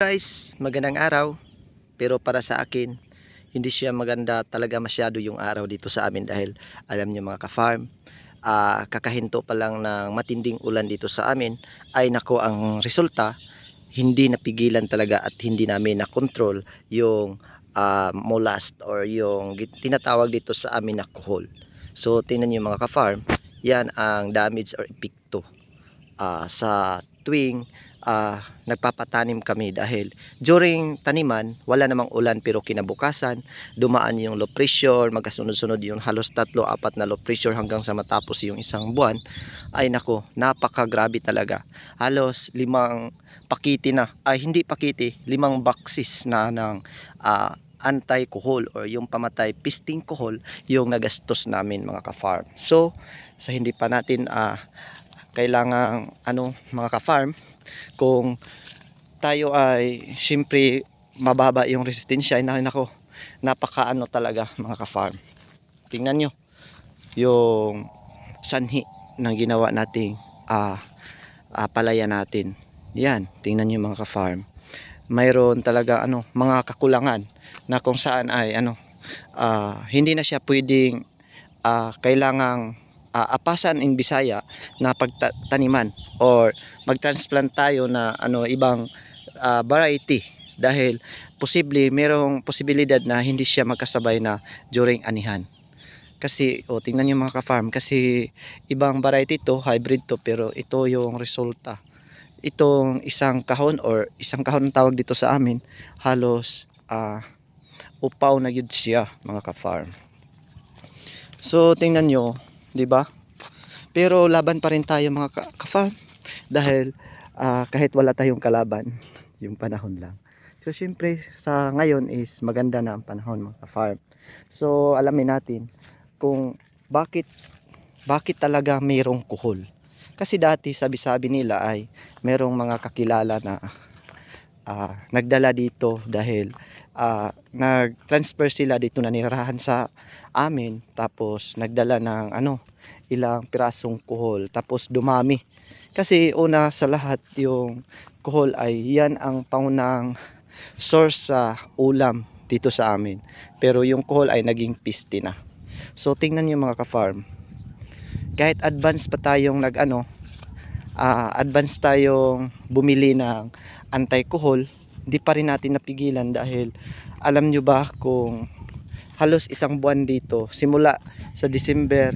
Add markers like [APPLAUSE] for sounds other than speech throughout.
Guys, magandang araw. Pero para sa akin, hindi siya maganda talaga masyado yung araw dito sa amin dahil alam niyo mga ka-farm, ah, kakahinto pa lang ng matinding ulan dito sa amin ay nako ang resulta hindi napigilan talaga at hindi namin na-control yung ah, molast or yung tinatawag dito sa amin na kuhol. So tingnan niyo mga ka-farm, yan ang damage or epekto ah, sa tuwing ah, nagpapatanim kami dahil during taniman wala namang ulan pero kinabukasan dumaan yung low pressure magkasunod-sunod yung halos tatlo apat na low pressure hanggang sa matapos yung isang buwan. Ay nako napakagrabe talaga. Halos limang pakiti na ay hindi pakiti limang boxes na ng ah, anti-kuhol or yung pamatay pisting kuhol yung nagastos namin mga ka-farm. So sa hindi pa natin ah, kailangan ano mga ka-farm kung tayo ay siyempre mababa yung resistensya ay nakin ako napakaano talaga mga ka-farm. Tingnan nyo yung sanhi ng ginawa nating ah, ah, palaya natin. Yan tingnan nyo mga ka-farm. Mayroon talaga ano mga kakulangan na kung saan ay ano ah, hindi na siya pwedeng ah, kailangang ah, apasan in Bisaya na pagtaniman or mag-transplant tayo na ano ibang ah, variety dahil posible merong posibilidad na hindi siya magkasabay na during anihan. Kasi o tingnan niyo mga ka-farm kasi ibang variety to, hybrid to pero ito yung resulta. Itong isang kahon or isang kahon ang tawag dito sa amin halos ah, upaw na yun siya mga ka-farm. So tingnan nyo, 'di ba? Pero laban pa rin tayo mga ka- ka-farm dahil ah, kahit wala tayong kalaban, yung panahon lang. So syempre sa ngayon is maganda na ang panahon mga ka-farm. So alamin natin kung bakit bakit talaga mayroong kuhol. Kasi dati sabi-sabi nila ay merong mga kakilala na ah, nagdala dito dahil ah, nag-transfer sila dito na nirahan sa amin. Tapos nagdala ng ano ilang pirasong kuhol. Tapos dumami. Kasi una sa lahat yung kuhol ay yan ang pangunang [LAUGHS] source sa ulam dito sa amin. Pero yung kuhol ay naging piste na. So tingnan niyo mga ka-farm. Kahit advance pa tayong nag ano ah, advance tayong bumili ng anti-kuhol di pa rin natin napigilan dahil alam nyo ba kung halos isang buwan dito simula sa December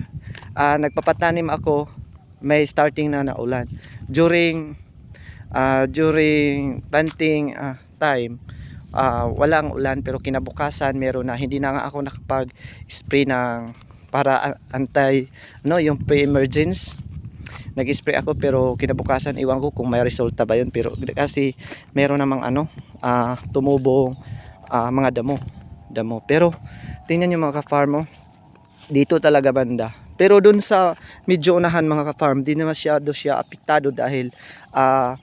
ah, nagpapatanim ako may starting na na ulan during ah, during planting ah, time ah, walang ulan pero kinabukasan meron na. Hindi na nga ako nakapag spray ng para ah, anti no yung pre-emergence nag-spray ako pero kinabukasan iwan ko kung may resulta ba yun. Pero kasi meron namang ano ah, tumubong ah, mga damo damo. Pero tingnan nyo mga ka-farm oh. dito talaga banda. Pero dun sa medyo unahan mga ka-farm di na masyado siya apektado dahil ah,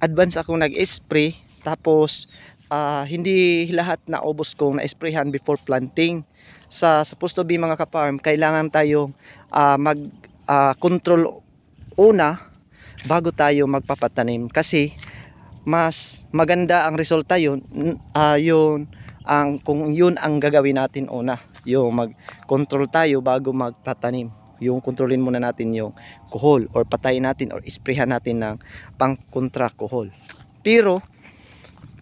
advance ako nag-spray. Tapos ah, hindi lahat na ubos kong na-sprayhan before planting. Sa supposed to be mga ka-farm kailangan tayong ah, mag ah, control una bago tayo magpapatanim kasi mas maganda ang resulta yun ah, yun ang kung yun ang gagawin natin una yung mag-control tayo bago magtatanim yung kontrolin muna natin yung kuhol or patayin natin or isprayhan natin ng pang kontra kuhol pero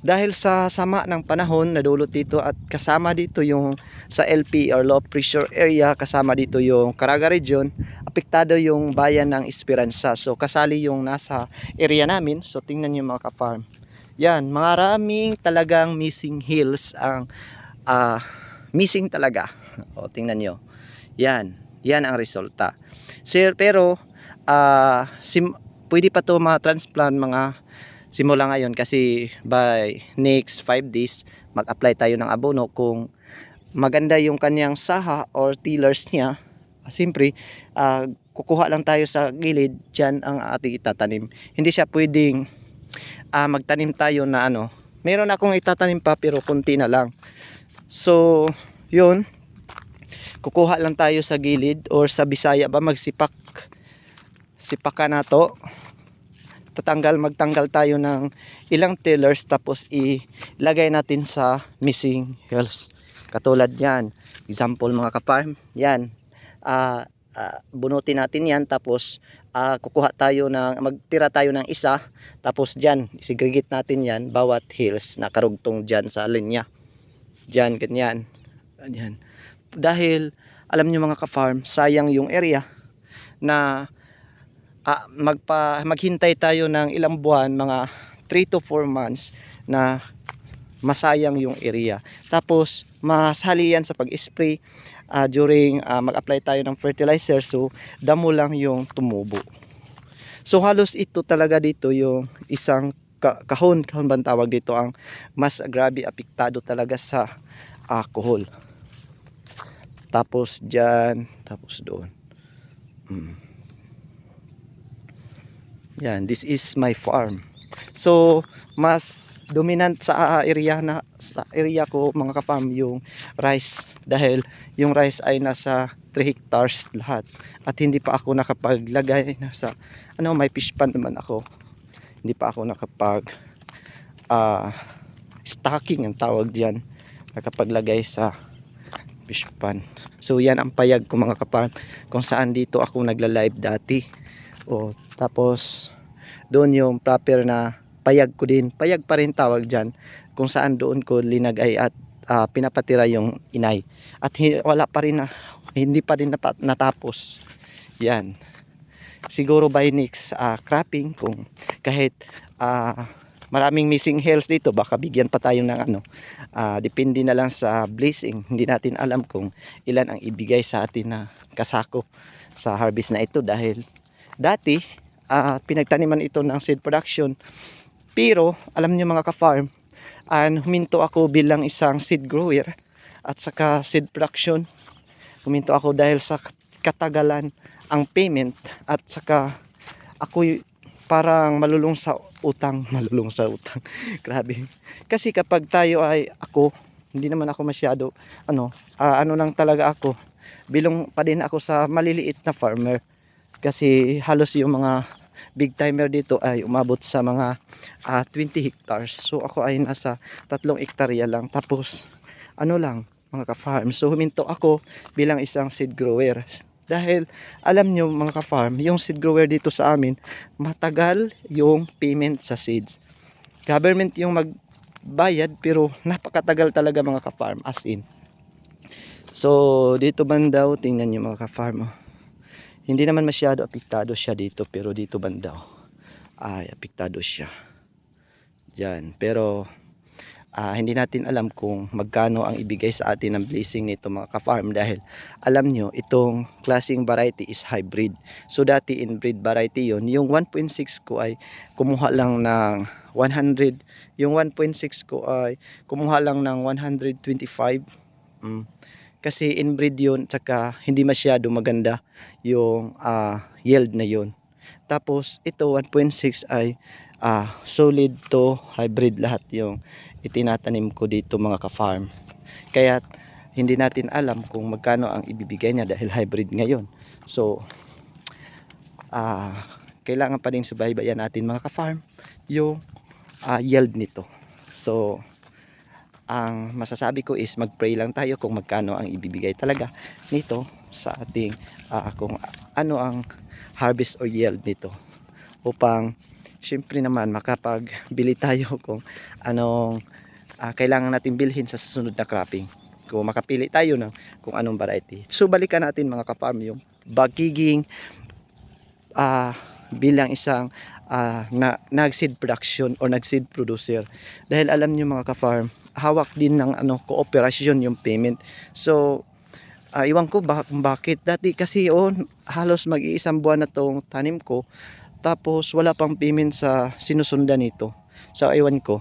dahil sa sama ng panahon nadulot dito at kasama dito yung sa LP or low pressure area kasama dito yung Caraga region apektado yung bayan ng Esperanza. So kasali yung nasa area namin. So tingnan niyo mga ka-farm. Yan maraming talagang missing hills ang ah, missing talaga. [LAUGHS] O tingnan nyo yan yan ang resulta. Sir, pero ah, sim, pwede pa to mga transplant mga simula ngayon kasi by next 5 days mag-apply tayo ng abono kung maganda yung kanyang saha or tillers niya simpre ah, kukuha lang tayo sa gilid dyan ang ating itatanim. Hindi siya pwedeng ah, magtanim tayo na ano meron akong itatanim pa pero kunti na lang. So yun kukuha lang tayo sa gilid or sa bisaya ba magsipak sipakan na to. Tatanggal magtanggal tayo ng ilang tillers tapos ilagay natin sa missing hills. Katulad yan example mga ka-farm yan ah ah, bunutin natin yan tapos ah, kukuha tayo ng magtira tayo ng isa tapos dyan segregate natin yan bawat hills na karugtong dyan sa linya. Dyan ganyan. Ganyan. Dahil alam nyo mga ka-farm sayang yung area na ah, magpa, maghintay tayo ng ilang buwan, mga 3 to 4 months na masayang yung area. Tapos, masali yan sa pag-spray ah, during ah, mag-apply tayo ng fertilizer. So, damo lang yung tumubo. So, halos ito talaga dito yung isang ka- kahon, kahon ba tawag dito, ang mas grabe apektado talaga sa ah, kuhol. Tapos dyan, tapos doon. Mm. Yan, this is my farm. So, mas dominant sa area na sa area ko mga ka-farm yung rice. Dahil yung rice ay nasa 3 hectares lahat. At hindi pa ako nakapaglagay nasa ano may fish pond naman ako. Hindi pa ako nakapag ah stocking ang tawag diyan. Nakapaglagay sa fish pond so yan ang payag ko mga ka-farm kung saan dito ako nagla-live dati. O tapos doon yung proper na payag ko din. Payag pa rin tawag dyan kung saan doon ko linagay at ah, pinapatira yung inay. At wala pa rin na, hindi pa rin napa- natapos. Yan. Siguro by next ah, cropping kung kahit ah, maraming missing hills dito baka bigyan pa tayo ng ano ah, depende na lang sa blessing hindi natin alam kung ilan ang ibigay sa atin na kasako sa harvest na ito dahil dati ah, pinagtaniman ito ng seed production pero alam niyo mga ka-farm an huminto ako bilang isang seed grower at saka seed production. Huminto ako dahil sa katagalan ang payment at saka ako parang malulung sa utang. [LAUGHS] Malulung sa utang. [LAUGHS] Grabe. Kasi kapag tayo ay ako hindi naman ako masyado ano ah, ano lang talaga ako bilong pa din ako sa maliliit na farmer. Kasi halos yung mga big timer dito ay umabot sa mga ah, 20 hectares. So ako ay nasa tatlong hektarya lang. Tapos ano lang mga ka-farm. So huminto ako bilang isang seed grower. Dahil alam nyo mga ka-farm, yung seed grower dito sa amin, matagal yung payment sa seeds. Government yung magbayad pero napakatagal talaga mga ka-farm as in. So dito bandaw, tingnan nyo mga ka-farm. Oh. Hindi naman masyado apektado siya dito pero dito bandaw ay apektado siya. Diyan. Pero ah, hindi natin alam kung magkano ang ibigay sa atin ng blessing nito mga ka-farm dahil alam nyo itong klaseng variety is hybrid. So dati inbreed variety yon Yung 1.6 ko ay kumuha lang ng 100. Yung 1.6 ko ay kumuha lang ng 125. Mm kasi inbreed yun tsaka hindi masyado maganda yung ah, yield na yun. Tapos ito 1.6 ay ah, solid to hybrid lahat yung itinatanim ko dito mga ka-farm. Kaya hindi natin alam kung magkano ang ibibigay niya dahil hybrid ngayon. So ah, kailangan pa din subaybayan natin mga ka-farm yung ah, yield nito. So ang masasabi ko is mag-pray lang tayo kung magkano ang ibibigay talaga nito sa ating ah, kung ano ang harvest or yield nito. Upang syempre naman makapagbili tayo [LAUGHS] kung anong ah, kailangan natin bilhin sa susunod na cropping. Kung makapili tayo ng kung anong variety. So balikan natin mga ka-farm yung bagiging ah, bilang isang ah, na, nag-seed production or nag-seed producer. Dahil alam niyo mga ka-farm hawak din ng ano kooperasyon yung payment. So ah, iwan ko ba, kung bakit dati kasi oh, halos mag-iisang buwan na tong tanim ko tapos wala pang payment sa sinusundan nito. So iwan ko.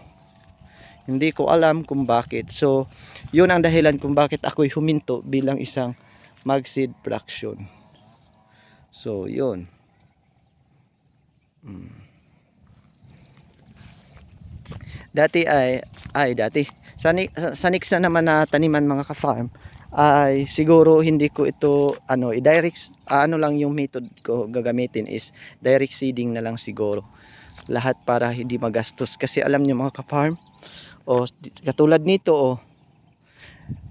Hindi ko alam kung bakit. So yun ang dahilan kung bakit ako'y huminto bilang isang mag-seed production. So yun. Mm. Dati ay ay dati. Sa, sa, next na naman na taniman mga ka-farm ay siguro hindi ko ito ano i-direct. Ah, ano lang yung method ko gagamitin is direct seeding na lang siguro. Lahat para hindi magastos. Kasi alam nyo mga ka-farm o katulad nito o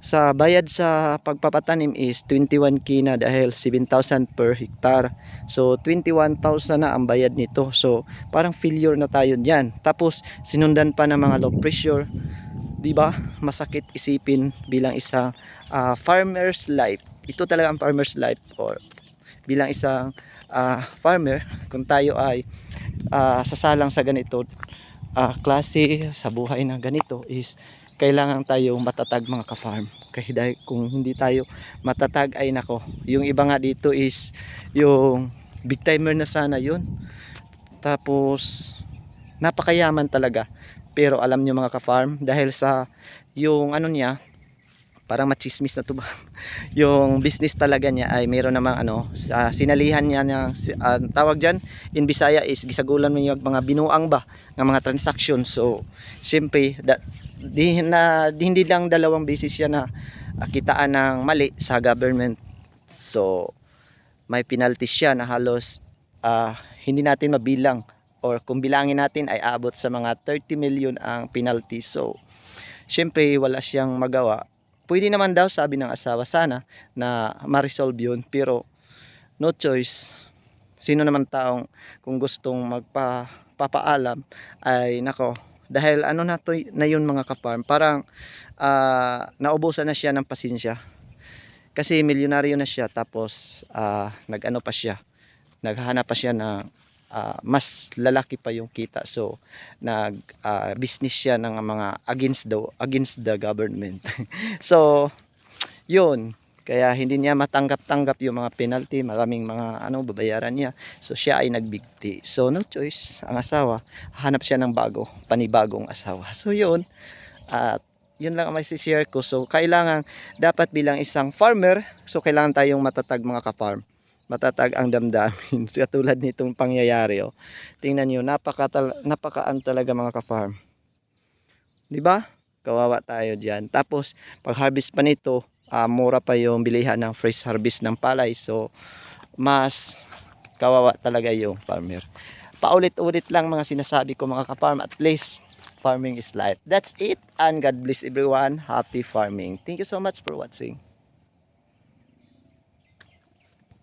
sa bayad sa pagpapatanim is 21k na dahil 7,000 per hektar. So 21,000 na ang bayad nito. So parang failure na tayo diyan. Tapos sinundan pa ng mga low pressure. 'Di ba? Masakit isipin bilang isang ah, farmer's life. Ito talaga ang farmer's life or bilang isang ah, farmer kung tayo ay ah, sasalang sa ganito ah, klase sa buhay na ganito is kailangan tayo matatag mga ka-farm. Kasi dahil kung hindi tayo matatag ay nako. Yung iba nga dito is yung big timer na sana yun. Tapos napakayaman talaga. Pero alam nyo mga ka-farm dahil sa yung ano niya parang machismis na to ba? [LAUGHS] Yung business talaga niya ay meron namang ano sa sinalihan niya ng ah, tawag diyan in Bisaya is gisagulan mo yung mga binuang ba ng mga transaction. So syempre da, di, na, di, hindi lang dalawang beses siya na ah, kitaan ng mali sa government. So may penalty siya na halos ah, hindi natin mabilang or kung bilangin natin ay abot sa mga 30 million ang penalty. So syempre wala siyang magawa pwede naman daw sabi ng asawa sana na ma-resolve yun pero no choice. Sino naman taong kung gustong magpapaalam ay nako dahil ano na to na yun mga kaparm parang ah, naubusan na siya ng pasensya. Kasi milyonaryo na siya tapos ah, nag-ano pa siya naghahanap pa siya na ah, mas lalaki pa yung kita so nag ah, business siya ng mga against the against the government [LAUGHS] so yun kaya hindi niya matanggap-tanggap yung mga penalty, maraming mga ano babayaran niya. So siya ay nagbigti. So no choice, ang asawa, hanap siya ng bago, panibagong asawa. [LAUGHS] So yun, at yun lang ang may share ko. So kailangan, dapat bilang isang farmer, so kailangan tayong matatag mga ka-farm. Matatag ang damdamin. [LAUGHS] Katulad nitong pangyayari. Oh. Tingnan nyo, napaka, napakaan talaga mga ka-farm. Di ba? Kawawa tayo dyan. Tapos, pag harvest pa nito, ah, mura pa yung bilihan ng fresh harvest ng palay. So, mas kawawa talaga yung farmer. Paulit-ulit lang mga sinasabi ko mga ka-farm. At least, farming is life. That's it. And God bless everyone. Happy farming. Thank you so much for watching.